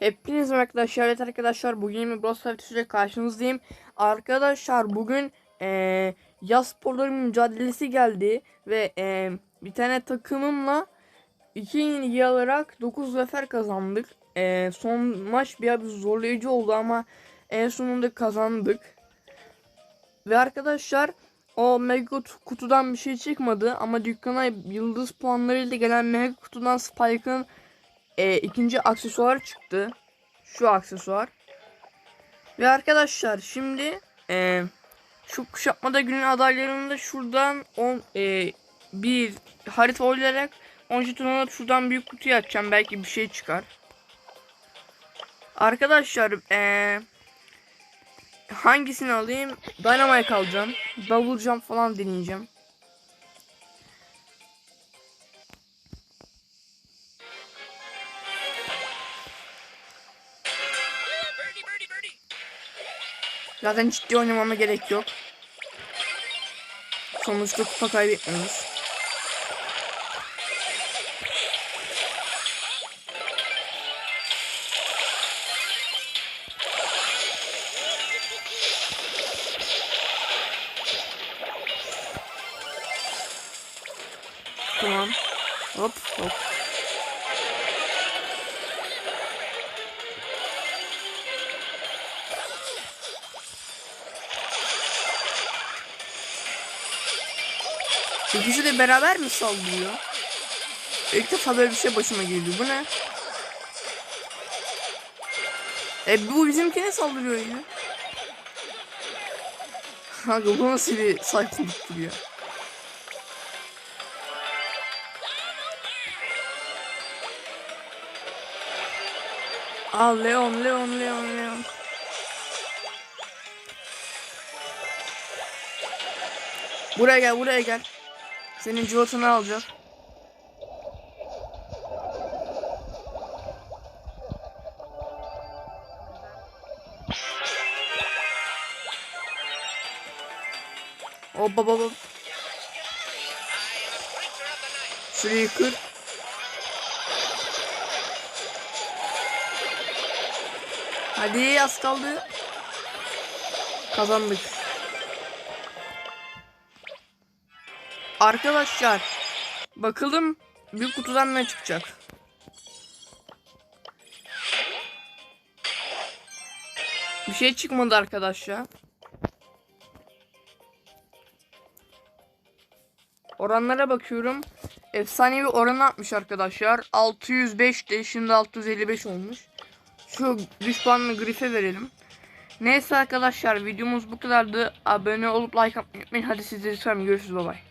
Merhaba arkadaşlar. Evet arkadaşlar bugün bir Stars videosuyla karşınızdayım. Arkadaşlar bugün eee yaz sporları mücadelesi geldi ve eee, bir tane takımımla iki yenilgi alarak 9 zafer kazandık. Eee, son maç biraz zorlayıcı oldu ama en sonunda kazandık. Ve arkadaşlar o mega kutu- kutudan bir şey çıkmadı ama dükkana yıldız puanlarıyla gelen mega kutudan Spike'ın e, ikinci aksesuar çıktı. Şu aksesuar. Ve arkadaşlar şimdi e, şu kuşatmada günün adaylarını da şuradan 10 e, bir harita oynayarak 10 jeton alıp şuradan büyük kutuyu açacağım. Belki bir şey çıkar. Arkadaşlar e, hangisini alayım? Dynamite alacağım. Double jump falan deneyeceğim. Zaten ciddi oynamama gerek yok. Sonuçta kupa kaybetmiyoruz. Tamam. Hop hop. İkisi de beraber mi saldırıyor? İlk defa böyle bir şey başıma geliyor. Bu ne? E bu bizimkine saldırıyor ya. Kanka bu nasıl bir sakinliktir ya? Al Leon, Leon, Leon, Leon. Buraya gel, buraya gel. Senin cıvatını alacağım. Hop hop hop. Şurayı kır. Hadi az kaldı. Kazandık. Arkadaşlar bakalım büyük kutudan ne çıkacak. Bir şey çıkmadı arkadaşlar. Oranlara bakıyorum. Efsanevi oranı atmış arkadaşlar. 605 de şimdi 655 olmuş. Şu güç grife verelim. Neyse arkadaşlar videomuz bu kadardı. Abone olup like atmayı unutmayın. Hadi sizleri seviyorum. Görüşürüz. Bay bay.